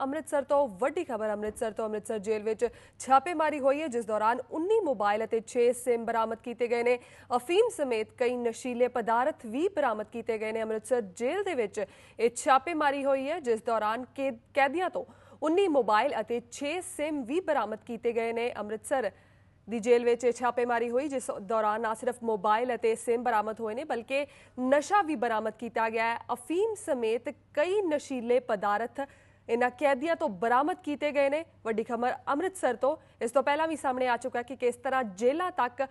ਅੰਮ੍ਰਿਤਸਰ ਤੋਂ ਵੱਡੀ ਖਬਰ ਅੰਮ੍ਰਿਤਸਰ ਤੋਂ ਅੰਮ੍ਰਿਤਸਰ ਜੇਲ੍ਹ ਵਿੱਚ ਛਾਪੇਮਾਰੀ ਹੋਈ ਹੈ, ਜਿਸ ਦੌਰਾਨ 19 ਮੋਬਾਈਲ ਅਤੇ 6 ਸਿਮ ਬਰਾਮਦ ਕੀਤੇ ਗਏ ਨੇ। ਅਫੀਮ ਸਮੇਤ ਕਈ ਨਸ਼ੀਲੇ ਪਦਾਰਥ ਵੀ ਬਰਾਮਦ ਕੀਤੇ ਗਏ ਨੇ। ਅੰਮ੍ਰਿਤਸਰ ਜੇਲ੍ਹ ਦੇ ਵਿੱਚ ਇਹ ਛਾਪੇਮਾਰੀ ਹੋਈ ਹੈ, ਜਿਸ ਦੌਰਾਨ ਕੈਦ- ਕੈਦੀਆਂ ਤੋਂ 19 ਮੋਬਾਈਲ ਅਤੇ 6 ਸਿਮ ਵੀ ਬਰਾਮਦ ਕੀਤੇ ਗਏ ਨੇ। ਅੰਮ੍ਰਿਤਸਰ ਦੀ ਜੇਲ੍ਹ ਵਿੱਚ ਇਹ ਛਾਪੇਮਾਰੀ ਹੋਈ, ਜਿਸ ਦੌਰਾਨ ਨਾ ਸਿਰਫ ਮੋਬਾਈਲ ਅਤੇ ਸਿਮ ਬਰਾਮਦ ਹੋਏ ਨੇ, ਬਲਕਿ ਨਸ਼ਾ ਵੀ ਬਰਾਮਦ ਕੀਤਾ ਗਿਆ ਹੈ। ਅਫੀਮ ਸਮੇਤ ਕਈ ਨਸ਼ੀਲੇ ਪਦਾਰਥ ਇਹਨਾਂ ਕੈਦੀਆਂ ਤੋਂ ਬਰਾਮਦ ਕੀਤੇ ਗਏ ਨੇ। ਵੱਡੀ ਖਬਰ ਅੰਮ੍ਰਿਤਸਰ ਤੋਂ। ਇਸ ਤੋਂ ਪਹਿਲਾਂ ਵੀ ਸਾਹਮਣੇ ਆ ਚੁੱਕਾ ਕਿ ਕਿਸ ਤਰ੍ਹਾਂ ਜੇਲ੍ਹਾਂ ਤੱਕ,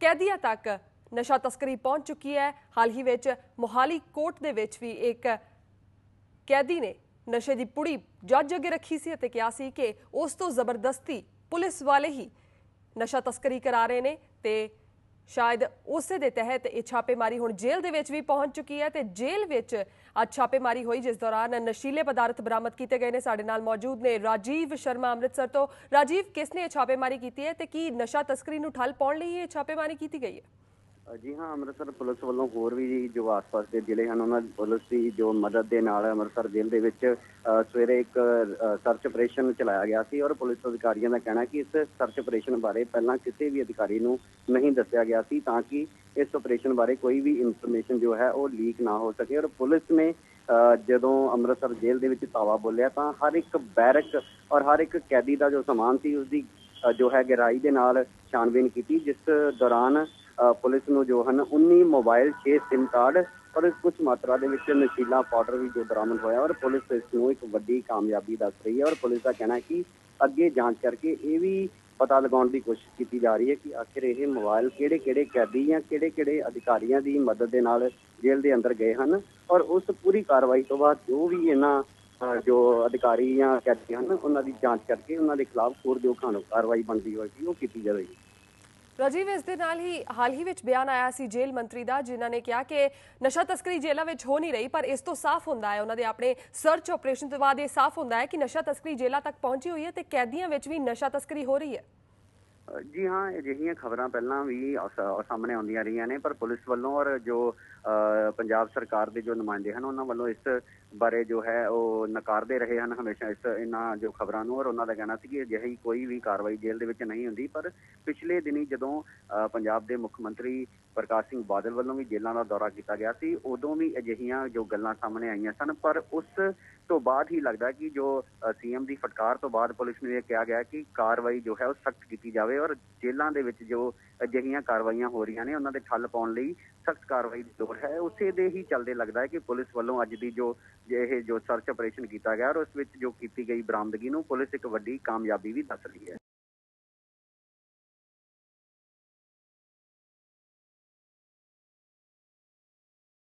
ਕੈਦੀਆਂ ਤੱਕ ਨਸ਼ਾ ਤਸਕਰੀ ਪਹੁੰਚ ਚੁੱਕੀ ਹੈ। ਹਾਲ ਹੀ ਵਿੱਚ ਮੋਹਾਲੀ ਕੋਰਟ ਦੇ ਵਿੱਚ ਵੀ ਇੱਕ ਕੈਦੀ ਨੇ ਨਸ਼ੇ ਦੀ ਪੁੜੀ ਜੱਜ ਅੱਗੇ ਰੱਖੀ ਸੀ ਅਤੇ ਕਿਹਾ ਸੀ ਕਿ ਉਸ ਤੋਂ ਜ਼ਬਰਦਸਤੀ ਪੁਲਿਸ ਵਾਲੇ ਹੀ ਨਸ਼ਾ ਤਸਕਰੀ ਕਰਾ ਰਹੇ ਨੇ ਤੇ ਸ਼ਾਇਦ ਉਸੇ ਦੇ ਤਹਿਤ ਇਹ ਛਾਪੇਮਾਰੀ ਹੁਣ ਜੇਲ੍ਹ ਦੇ ਵਿੱਚ ਵੀ ਪਹੁੰਚ ਚੁੱਕੀ ਹੈ ਤੇ ਜੇਲ੍ਹ ਵਿੱਚ ਅੱਜ ਛਾਪੇਮਾਰੀ ਹੋਈ, ਜਿਸ ਦੌਰਾਨ ਨਸ਼ੀਲੇ ਪਦਾਰਥ ਬਰਾਮਦ ਕੀਤੇ ਗਏ ਨੇ। ਸਾਡੇ ਨਾਲ ਮੌਜੂਦ ਨੇ ਰਾਜੀਵ ਸ਼ਰਮਾ ਅੰਮ੍ਰਿਤਸਰ ਤੋਂ। ਰਾਜੀਵ, ਕਿਸ ਨੇ ਇਹ ਛਾਪੇਮਾਰੀ ਕੀਤੀ ਹੈ ਤੇ ਕੀ ਨਸ਼ਾ ਤਸਕਰੀ ਨੂੰ ਠੱਲ ਪਾਉਣ ਲਈ ਇਹ ਛਾਪੇਮਾਰੀ ਕੀਤੀ ਗਈ ਹੈ? ਜੀ ਹਾਂ, ਅੰਮ੍ਰਿਤਸਰ ਪੁਲਿਸ ਵੱਲੋਂ ਹੋਰ ਵੀ ਜੋ ਆਸ-ਪਾਸ ਦੇ ਜ਼ਿਲ੍ਹੇ ਹਨ, ਉਹਨਾਂ ਪੁਲਿਸ ਦੀ ਜੋ ਮਦਦ ਦੇ ਨਾਲ ਅੰਮ੍ਰਿਤਸਰ ਜੇਲ੍ਹ ਦੇ ਵਿੱਚ ਸਵੇਰੇ ਇੱਕ ਸਰਚ ਆਪਰੇਸ਼ਨ ਚਲਾਇਆ ਗਿਆ ਸੀ ਔਰ ਪੁਲਿਸ ਅਧਿਕਾਰੀਆਂ ਦਾ ਕਹਿਣਾ ਕਿ ਇਸ ਸਰਚ ਆਪਰੇਸ਼ਨ ਬਾਰੇ ਪਹਿਲਾਂ ਕਿਸੇ ਵੀ ਅਧਿਕਾਰੀ ਨੂੰ ਨਹੀਂ ਦੱਸਿਆ ਗਿਆ ਸੀ ਤਾਂ ਕਿ ਇਸ ਆਪਰੇਸ਼ਨ ਬਾਰੇ ਕੋਈ ਵੀ ਇਨਫੋਰਮੇਸ਼ਨ ਜੋ ਹੈ ਉਹ ਲੀਕ ਨਾ ਹੋ ਸਕੇ ਔਰ ਪੁਲਿਸ ਨੇ ਜਦੋਂ ਅੰਮ੍ਰਿਤਸਰ ਜੇਲ੍ਹ ਦੇ ਵਿੱਚ ਤਾਵਾ ਬੋਲਿਆ ਤਾਂ ਹਰ ਇੱਕ ਬੈਰਕ ਔਰ ਹਰ ਇੱਕ ਕੈਦੀ ਦਾ ਜੋ ਸਮਾਨ ਸੀ ਉਸ ਦੀ ਜੋ ਹੈ ਗਹਿਰਾਈ ਦੇ ਨਾਲ ਛਾਣਬੀਨ ਕੀਤੀ, ਜਿਸ ਦੌਰਾਨ ਪੁਲਿਸ ਨੂੰ ਜੋ ਹਨ 19 ਮੋਬਾਈਲ 6 ਸਿਮ ਕਾਰਡ ਔਰ ਕੁਝ ਮਾਤਰਾ ਦੇ ਵਿੱਚ ਨਸ਼ੀਲਾ ਪਾਊਡਰ ਵੀ ਜੋ ਬਰਾਮਦ ਹੋਇਆ ਔਰ ਪੁਲਿਸ ਇਸ ਨੂੰ ਇੱਕ ਵੱਡੀ ਕਾਮਯਾਬੀ ਦੱਸ ਰਹੀ ਹੈ ਔਰ ਪੁਲਿਸ ਦਾ ਕਹਿਣਾ ਹੈ ਕਿ ਅੱਗੇ ਜਾਂਚ ਕਰਕੇ ਇਹ ਵੀ ਪਤਾ ਲਗਾਉਣ ਦੀ ਕੋਸ਼ਿਸ਼ ਕੀਤੀ ਜਾ ਰਹੀ ਹੈ ਕਿ ਆਖਿਰ ਇਹ ਮੋਬਾਈਲ ਕਿਹੜੇ-ਕਿਹੜੇ ਕੈਦੀ ਜਾਂ ਕਿਹੜੇ-ਕਿਹੜੇ ਅਧਿਕਾਰੀਆਂ ਦੀ ਮਦਦ ਦੇ ਨਾਲ ਜੇਲ੍ਹ ਦੇ ਅੰਦਰ ਗਏ ਹਨ ਔਰ ਉਸ ਪੂਰੀ ਕਾਰਵਾਈ ਤੋਂ ਬਾਅਦ ਜੋ ਵੀ ਇਹਨਾਂ ਜੋ ਅਧਿਕਾਰੀ ਜਾਂ ਕੈਦੀ ਹਨ, ਉਹਨਾਂ ਦੀ ਜਾਂਚ ਕਰਕੇ ਉਹਨਾਂ ਦੇ ਖਿਲਾਫ ਹੋਰ ਜੋ ਕਾਨੂੰਨ ਕਾਰਵਾਈ ਬਣਦੀ ਹੋਏਗੀ, ਉਹ ਕੀਤੀ ਜਾਵੇਗੀ। ਰਾਜੀਵ, ਇਸ ਦੇ ਨਾਲ ਹੀ ਹਾਲ ਹੀ ਵਿੱਚ ਬਿਆਨ ਆਇਆ ਸੀ ਜੇਲ੍ਹ ਮੰਤਰੀ ਦਾ, ਜਿਨ੍ਹਾਂ ਨੇ ਕਿਹਾ ਕਿ ਨਸ਼ਾ ਤਸਕਰੀ ਜੇਲ੍ਹਾਂ ਵਿੱਚ ਹੋ ਨਹੀਂ ਰਹੀ, ਪਰ ਇਸ ਤੋਂ ਸਾਫ਼ ਹੁੰਦਾ ਹੈ, ਉਹਨਾਂ ਦੇ ਆਪਣੇ ਸਰਚ ਆਪਰੇਸ਼ਨ ਤੋਂ ਬਾਅਦ ਇਹ ਸਾਫ਼ ਹੁੰਦਾ ਹੈ ਕਿ ਨਸ਼ਾ ਤਸਕਰੀ ਜੇਲ੍ਹਾਂ ਤੱਕ ਪਹੁੰਚੀ ਹੋਈ ਹੈ ਤੇ ਕੈਦੀਆਂ ਵਿੱਚ ਵੀ ਨਸ਼ਾ ਤਸਕਰੀ ਹੋ ਰਹੀ ਹੈ। ਜੀ ਹਾਂ, ਅਜਿਹੀਆਂ ਖਬਰਾਂ ਪਹਿਲਾਂ ਵੀ ਸਾਹਮਣੇ ਆਉਂਦੀਆਂ ਰਹੀਆਂ ਨੇ, ਪਰ ਪੁਲਿਸ ਵੱਲੋਂ ਔਰ ਜੋ ਪੰਜਾਬ ਸਰਕਾਰ ਦੇ ਜੋ ਨੁਮਾਇੰਦੇ ਹਨ, ਉਹਨਾਂ ਵੱਲੋਂ ਇਸ ਬਾਰੇ ਜੋ ਹੈ ਉਹ ਨਕਾਰਦੇ ਰਹੇ ਹਨ, ਹਮੇਸ਼ਾ ਇਸ ਇਹਨਾਂ ਜੋ ਖਬਰਾਂ ਨੂੰ ਔਰ ਉਹਨਾਂ ਦਾ ਕਹਿਣਾ ਸੀ ਕਿ ਅਜਿਹੀ ਕੋਈ ਵੀ ਕਾਰਵਾਈ ਜੇਲ੍ਹ ਦੇ ਵਿੱਚ ਨਹੀਂ ਹੁੰਦੀ, ਪਰ ਪਿਛਲੇ ਦਿਨੀ ਜਦੋਂ ਪੰਜਾਬ ਦੇ ਮੁੱਖ ਮੰਤਰੀ ਪ੍ਰਕਾਸ਼ ਸਿੰਘ ਬਾਦਲ ਵੱਲੋਂ ਵੀ ਜੇਲ੍ਹਾਂ ਦਾ ਦੌਰਾ ਕੀਤਾ ਗਿਆ ਸੀ, ਉਦੋਂ ਵੀ ਅਜਿਹੀਆਂ ਜੋ ਗੱਲਾਂ ਸਾਹਮਣੇ ਆਈਆਂ ਸਨ, ਪਰ ਉਸ ਤੋਂ ਬਾਅਦ ਹੀ ਲੱਗਦਾ ਕਿ ਜੋ ਸੀਐਮ ਦੀ ਫਟਕਾਰ ਤੋਂ ਬਾਅਦ ਪੁਲਿਸ ਨੂੰ ਇਹ ਕਿਹਾ ਗਿਆ ਕਿ ਕਾਰਵਾਈ ਜੋ ਹੈ ਉਹ ਸਖਤ ਕੀਤੀ ਜਾਵੇ ਔਰ ਜੇਲ੍ਹਾਂ ਦੇ ਵਿੱਚ ਜੋ ਅਜਿਹੀਆਂ ਕਾਰਵਾਈਆਂ ਹੋ ਰਹੀਆਂ ਨੇ, ਉਹਨਾਂ ਦੇ ਠੱਲ ਪਾਉਣ ਲਈ ਸਖਤ ਕਾਰਵਾਈ ਦੀ ਲੋੜ ਹੈ। ਉਸੇ ਦੇ ਹੀ ਚੱਲਦੇ ਲੱਗਦਾ ਹੈ ਕਿ ਪੁਲਿਸ ਵੱਲੋਂ ਅੱਜ ਦੀ ਜੋ, ਇਹ ਜੋ ਸਰਚ ਆਪਰੇਸ਼ਨ ਕੀਤਾ ਗਿਆ ਔਰ ਉਸ ਵਿੱਚ ਜੋ ਕੀਤੀ ਗਈ ਬਰਾਮਦਗੀ ਨੂੰ ਪੁਲਿਸ ਇੱਕ ਵੱਡੀ ਕਾਮਯਾਬੀ ਵੀ ਦੱਸ ਰਹੀ ਹੈ।